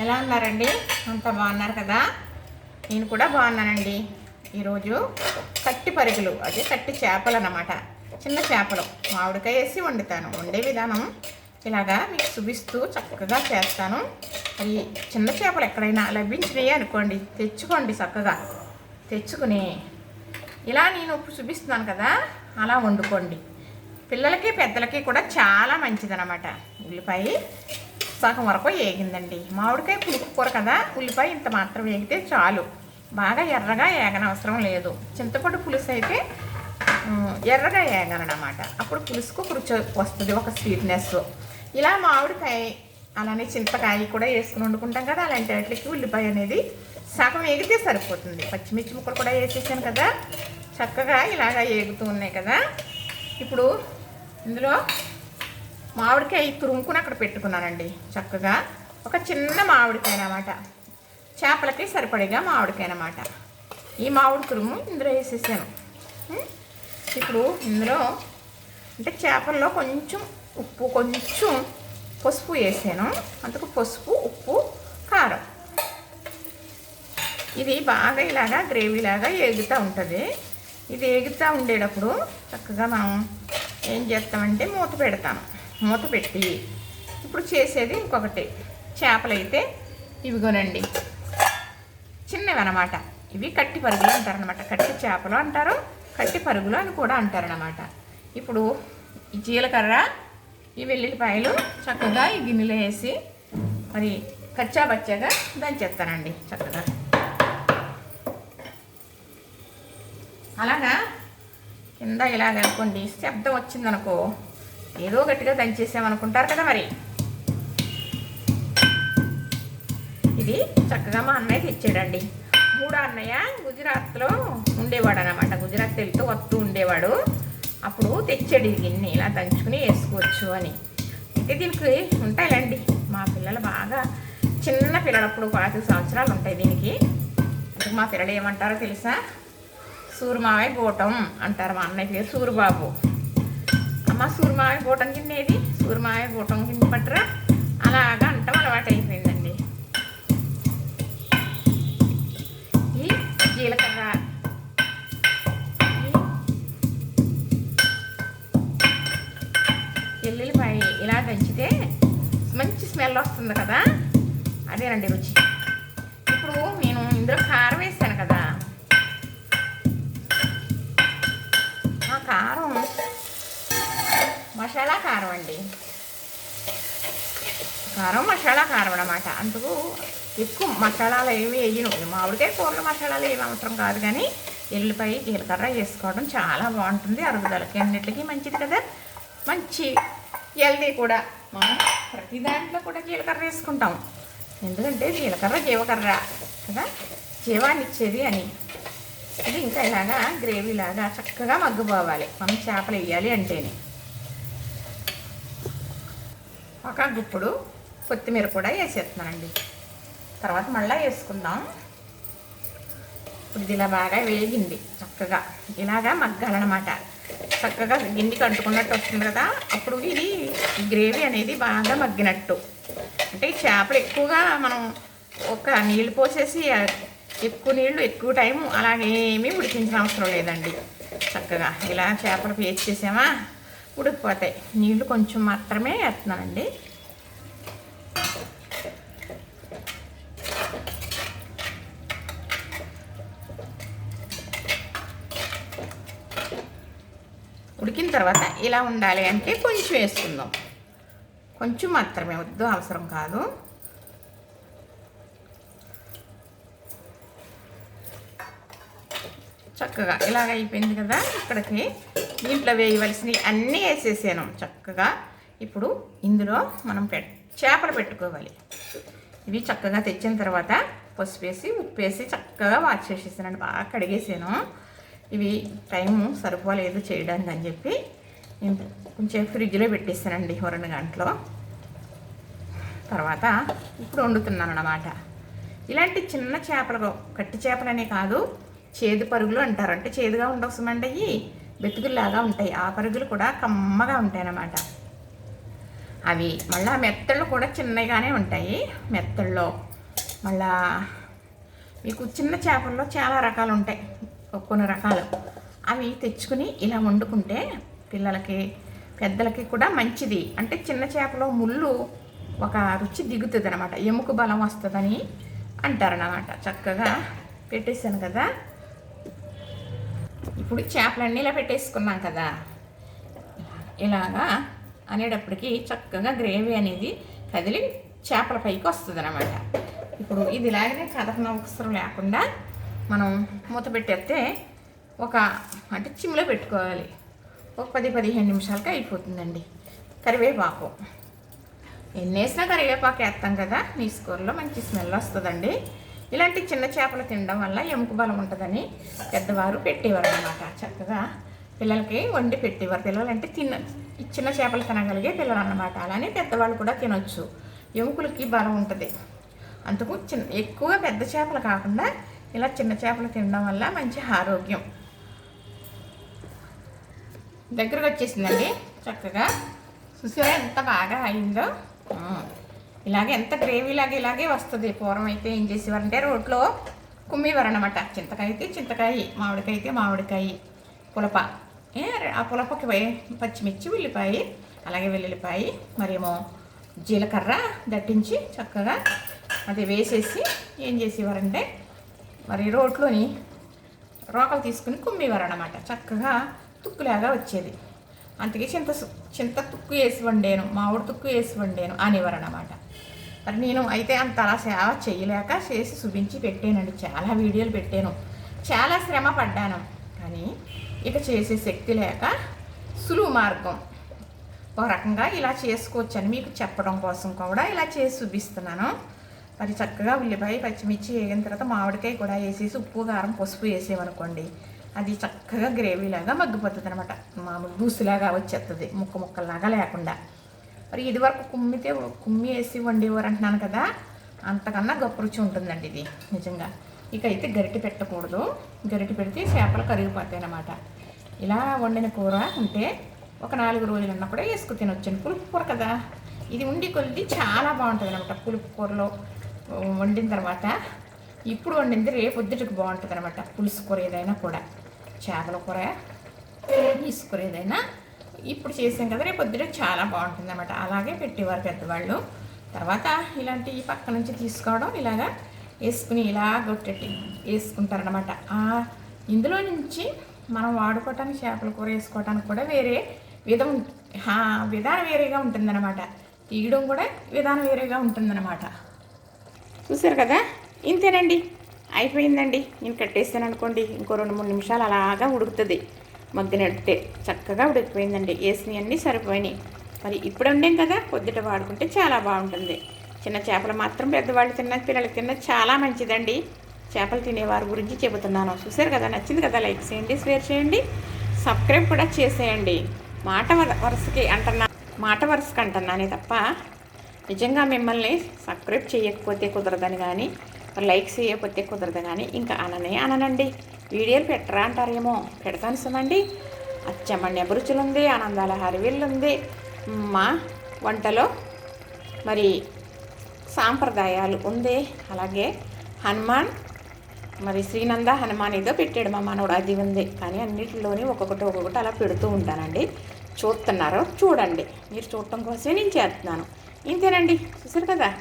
ఎలా ఉన్నారండి? అంత బాగున్నారు కదా? నేను కూడా బాగున్నానండి. ఈరోజు కట్టి పరుగులు అదే కట్టి చేపలు అన్నమాట. చిన్న చేపలు. మామిడికాయ వేసి వండుతాను. వండే విధానం ఇలాగా మీకు చూపిస్తూ చక్కగా చేస్తాను. మరి చిన్న చేపలు ఎక్కడైనా లభించినాయి అనుకోండి తెచ్చుకోండి చక్కగా. తెచ్చుకుని ఇలా నేను ఇప్పుడు చూపిస్తున్నాను కదా అలా వండుకోండి. పిల్లలకి పెద్దలకి కూడా చాలా మంచిదన్నమాట. ఉల్లిపాయ సగం వరకు వేగిందండి. మామిడికాయ పులుపు కూర కదా? ఉల్లిపాయ ఇంత మాత్రం వేగితే చాలు. బాగా ఎర్రగా ఏగనవసరం లేదు. చింతపండు పులుసు అయితే ఎర్రగా ఏగనమాట అప్పుడు పులుసుకు రుచి వస్తుంది ఒక స్వీట్నెస్ ఇలా మామిడికాయ అలానే చింతకాయ కూడా వేసుకుని వండుకుంటాం కదా అలాంటి వాటికి ఉల్లిపాయ అనేది సగం వేగితే సరిపోతుంది. పచ్చిమిర్చి ముక్కలు కూడా వేసేసాను కదా. చక్కగా ఇలాగా ఏగుతూ ఉన్నాయి కదా. ఇప్పుడు ఇందులో మామిడికాయ తురుముకుని అక్కడ పెట్టుకున్నానండి చక్కగా. ఒక చిన్న మామిడికాయ అన్నమాట. చేపలకి సరిపడేగా మామిడికాయ అనమాట ఈ మామిడి తురుము ఇందులో వేసేసాను. ఇప్పుడు ఇందులో అంటే చేపల్లో కొంచెం ఉప్పు కొంచెం పసుపు వేసాను. అందుకు పసుపు ఉప్పు కారం. ఇది బాగా ఇలాగా గ్రేవీ లాగా ఏగుతూ ఉంటుంది. ఇది ఏగుతూ ఉండేటప్పుడు చక్కగా మనం ఏం చేస్తామంటే మూత పెడతాను మూత పెట్టి ఇప్పుడు చేసేది ఇంకొకటి. చేపలు అయితే ఇవిగోనండి. చిన్నవి అనమాట ఇవి కట్టి పరుగులు అంటారనమాట. కట్టి చేపలు అంటారు కట్టి పరుగులు అని కూడా అంటారనమాట. ఇప్పుడు ఈ జీలకర్ర ఈ వెల్లుల్లిపాయలు చక్కగా ఈ గిన్నెలో వేసి మరి కచ్చా బచ్చాగా దంచేస్తానండి చక్కగా. అలాగా? కింద ఇలాగ అనుకోండి శబ్దం వచ్చిందనుకో ఏదో గట్టిగా దంచేసామనుకుంటారు కదా మరి. ఇది చక్కగా మా అన్నయ్య తెచ్చాడండి. మూడో అన్నయ్య గుజరాత్లో ఉండేవాడు అనమాట గుజరాత్ వెళ్తూ వస్తూ ఉండేవాడు. అప్పుడు తెచ్చాడు ఈ గిన్నె. ఇలా దంచుకుని వేసుకోవచ్చు అని. అయితే దీనికి ఉంటాయిలండి. మా పిల్లలు బాగా చిన్న పిల్లలప్పుడు పాతిక సంవత్సరాలు ఉంటాయి దీనికి. అంటే మా పిల్లలు ఏమంటారో తెలుసా? సూర్యమావయ్య గోటం అంటారు మా అన్నయ్య పేరు సూరిబాబు అమ్మ సూర్మాయ గోటం కింద ఏది సూర్మాయ గోటం కింద పట్టరా. అలాగా అంటాం అలవాటు అయిపోయిందండి మసాలా కారం అండి. కారం మసాలా కారం అనమాట అందుకు ఎక్కువ మసాలాలు ఏమి వేయను. మామిడికాయ కూరలో మసాలాలు ఏమి అవసరం కాదు కానీ ఎల్లిపాయ జీలకర్ర వేసుకోవడం చాలా బాగుంటుంది. అరుగుదలకి అన్నిటికీ మంచిది కదా. మంచి హెల్దీ కూడా. మనం ప్రతి దాంట్లో కూడా జీలకర్ర వేసుకుంటాం. ఎందుకంటే జీలకర్ర జీవకర్ర కదా. జీవాన్ని ఇచ్చేది అని. ఇది ఇంకా ఇలాగా గ్రేవీ లాగా చక్కగా మగ్గిపోవాలి. మనం చేపలు వేయాలి అంటేనే. ఒక గుప్పుడు కొత్తిమీర కూడా వేసేస్తున్నానండి తర్వాత మళ్ళీ వేసుకుందాం. ఇప్పుడు ఇలా బాగా వేగింది చక్కగా. ఇలాగా మగ్గాలన్నమాట. చక్కగా గిన్నెకి అంటుకున్నట్టు వస్తుంది కదా అప్పుడు ఇది గ్రేవీ అనేది బాగా మగ్గినట్టు. అంటే చేపలు ఎక్కువగా మనం ఒక నీళ్ళు పోసేసి ఎక్కువ నీళ్ళు ఎక్కువ టైం అలాగేమీ ఉడికించిన అవసరం లేదండి. చక్కగా ఇలా చేపలు పేస్ట్ చేసామా? ఉడికిపోతాయి నీళ్ళు కొంచెం మాత్రమే వేస్తున్నానండి. ఉడికిన తర్వాత ఇలా ఉండాలి అంటే కొంచెం వేసుకుందాం. కొంచెం మాత్రమే వద్దు అవసరం కాదు. చక్కగా ఇలాగ అయిపోయింది కదా ఇక్కడికి. దీంట్లో వేయవలసినవి అన్నీ వేసేసాను చక్కగా. ఇప్పుడు ఇందులో మనం పె చేపలు పెట్టుకోవాలి. ఇవి చక్కగా తెచ్చిన తర్వాత పసుపు వేసి ఉప్పు వేసి చక్కగా వాష్ చేసేసానండి. బాగా కడిగేసాను. ఇవి టైం సరిపోలేదు చేయడానికి అని చెప్పి నేను కొంచెం ఫ్రిడ్జ్లో పెట్టేసానండి రెండు గంటలో. తర్వాత ఇప్పుడు వండుతున్నాను అన్నమాట. ఇలాంటి చిన్న చేపలు కట్టి చేపలనే కాదు చేదు పరుగులు అంటారు. అంటే చేదుగా ఉండవసమండి అవి బెతుకుల్లాగా ఉంటాయి. ఆ పరుగులు కూడా కమ్మగా ఉంటాయి అన్నమాట అవి మళ్ళీ మెత్తళ్ళు కూడా చిన్నగానే ఉంటాయి. మెత్తల్లో మళ్ళా మీకు చిన్న చేపల్లో చాలా రకాలు ఉంటాయి. కొన్ని రకాలు. అవి తెచ్చుకుని ఇలా వండుకుంటే పిల్లలకి పెద్దలకి కూడా మంచిది. అంటే చిన్న చేపలో ముళ్ళు ఒక రుచి దిగుతుంది అనమాట ఎముక బలం వస్తుందని అంటారనమాట చక్కగా పెట్టేశాను కదా. ఇప్పుడు చేపలన్నీ ఇలా పెట్టేసుకున్నాం కదా. ఇలాగా అనేటప్పటికి చక్కగా గ్రేవీ అనేది కదిలి చేపల పైకి వస్తుంది అనమాట ఇప్పుడు ఇది ఇలాగనే కదపన అవసరం లేకుండా మనం మూత పెట్టేస్తే ఒక అంటే చిమ్లో పెట్టుకోవాలి. ఒక పది పదిహేను నిమిషాలకి అయిపోతుందండి. కరివేపాకు. ఎన్ని వేసినా కరివేపాకు వేస్తాం కదా నీ స్కూల్లో మంచి స్మెల్ వస్తుందండి. ఇలాంటి చిన్న చేపలు తినడం వల్ల ఎముక బలం ఉంటుందని పెద్దవారు పెట్టేవారు అనమాట చక్కగా పిల్లలకి వండి పెట్టేవారు. పిల్లలు అంటే తిన్న చిన్న చేపలు తినగలిగే పిల్లలు అన్నమాట. అలానే పెద్దవాళ్ళు కూడా తినొచ్చు. ఎముకలకి బలం ఉంటుంది. అందుకు చిన్న ఎక్కువగా పెద్ద చేపలు కాకుండా ఇలా చిన్న చేపలు తినడం వల్ల మంచి ఆరోగ్యం. దగ్గరకు వచ్చేసిందండి. చక్కగా చూసారా ఎంత బాగా అయిందో? ఇలాగే ఎంత గ్రేవీ లాగే ఇలాగే వస్తుంది. పూర్వం అయితే ఏం చేసేవారంటే రోట్లో కుమ్మేవారు అనమాట చింతకాయ అయితే చింతకాయ మామిడికాయ అయితే మామిడికాయ పులప. ఏ, ఆ పులపకి పచ్చిమిర్చి ఉల్లిపాయ అలాగే వెల్లుల్లిపాయ మరేమో జీలకర్ర దట్టించి చక్కగా అది వేసేసి ఏం చేసేవారంటే మరి రోట్లోని రోకలు తీసుకుని కుమ్మేవారు అనమాట చక్కగా తుక్కులాగా వచ్చేది. అందుకే చింత చింత తుక్కు వేసి వండాను మామిడి తుక్కు వేసి వండాను అనేవారు అనమాట మరి నేను అయితే అంత అలా సేవ చేయలేక చేసి చూపించి పెట్టానండి. చాలా వీడియోలు పెట్టాను. చాలా శ్రమ పడ్డాను. కానీ ఇక చేసే శక్తి లేక సులువు మార్గం. ఒక రకంగా ఇలా చేసుకోవచ్చని మీకు చెప్పడం కోసం కూడా ఇలా చేసి చూపిస్తున్నాను మరి చక్కగా ఉల్లిపాయ పచ్చిమిర్చి వేగిన తర్వాత మామిడికాయ కూడా వేసేసి ఉప్పు కారం పసుపు వేసేవనుకోండి. అది చక్కగా గ్రేవీలాగా మగ్గిపోతుంది అనమాట మామూలు దూసులాగా వచ్చేస్తుంది ముక్క ముక్కలాగా లేకుండా. మరి ఇది వరకు కుమ్మితే కుమ్మి వేసి వండేవారు అంటున్నాను కదా అంతకన్నా గొప్ప రుచి ఉంటుందండి ఇది నిజంగా. ఇక అయితే గరిటె పెట్టకూడదు. గరిటె పెడితే చేపలు కరిగిపోతాయి అనమాట ఇలా వండిన కూర ఉంటే ఒక నాలుగు రోజులు కూడా వేసుకు తినొచ్చండి. పులుపు కూర కదా. ఇది ఉండి కొద్ది చాలా బాగుంటుంది అనమాట పులుపు కూరలో. వండిన తర్వాత ఇప్పుడు వండింది రేపు పొద్దుటికి బాగుంటుంది అనమాట పులుసు కూర ఏదైనా కూడా. చేపల కూర తీసుకునేదైనా ఏదైనా. ఇప్పుడు చేసాం కదా రేపు పొద్దున చాలా బాగుంటుంది అనమాట అలాగే పెట్టేవారు పెద్దవాళ్ళు. తర్వాత ఇలాంటి ఈ పక్క నుంచి తీసుకోవడం ఇలాగా వేసుకుని ఇలా గొట్టెట్టి వేసుకుంటారనమాట ఇందులో నుంచి మనం వాడుకోవటానికి చేపల కూర వేసుకోవటానికి కూడా వేరే విధం విధానం వేరేగా ఉంటుందన్నమాట. తీయడం కూడా విధానం వేరేగా ఉంటుందన్నమాట. చూసారు కదా? ఇంతేనండి. అయిపోయిందండి. నేను కట్టేస్తాను అనుకోండి ఇంకో రెండు మూడు నిమిషాలు అలాగా ఉడుకుతుంది. మగ్గినట్టే చక్కగా ఉడికిపోయిందండి. వేసినవన్నీ సరిపోయినాయి. మరి ఇప్పుడు వండాం కదా పొద్దుట వాడుకుంటే చాలా బాగుంటుంది. చిన్న చేపలు మాత్రం పెద్దవాళ్ళు తిన్న పిల్లలు తిన్న చాలా మంచిదండి. చేపలు తినేవారి గురించి చెబుతున్నాను. చూసారు కదా నచ్చింది కదా లైక్ చేయండి షేర్ చేయండి సబ్స్క్రైబ్ కూడా చేసేయండి. మాట వర- వరుసకి అంటున్నా మాట వరుసకి అంటున్నానే తప్ప నిజంగా మిమ్మల్ని సబ్స్క్రైబ్ చేయకపోతే కుదరదని కానీ లైక్స్ చేయకపోతే కుదరదు కానీ ఇంకా అననే అననండి. వీడియోలు పెట్టరా అంటారేమో? పెడతాను సుమండి. అచ్చమ్మని అభిరుచులు ఉంది ఆనందాల హరివిల్లు ఉంది మా వంటలో మరి సాంప్రదాయాలు ఉంది. అలాగే హనుమాన్ మరి శ్రీనంద హనుమాన్ ఏదో పెట్టాడు మా మనోడు అది ఉంది. కానీ అన్నిటిలోని ఒక్కొక్కటి ఒక్కొక్కటి అలా పెడుతూ ఉంటానండి. చూస్తున్నారో చూడండి. మీరు చూడటం కోసమే నేను చేస్తున్నాను. ఇంతేనండి. చూసారు కదా?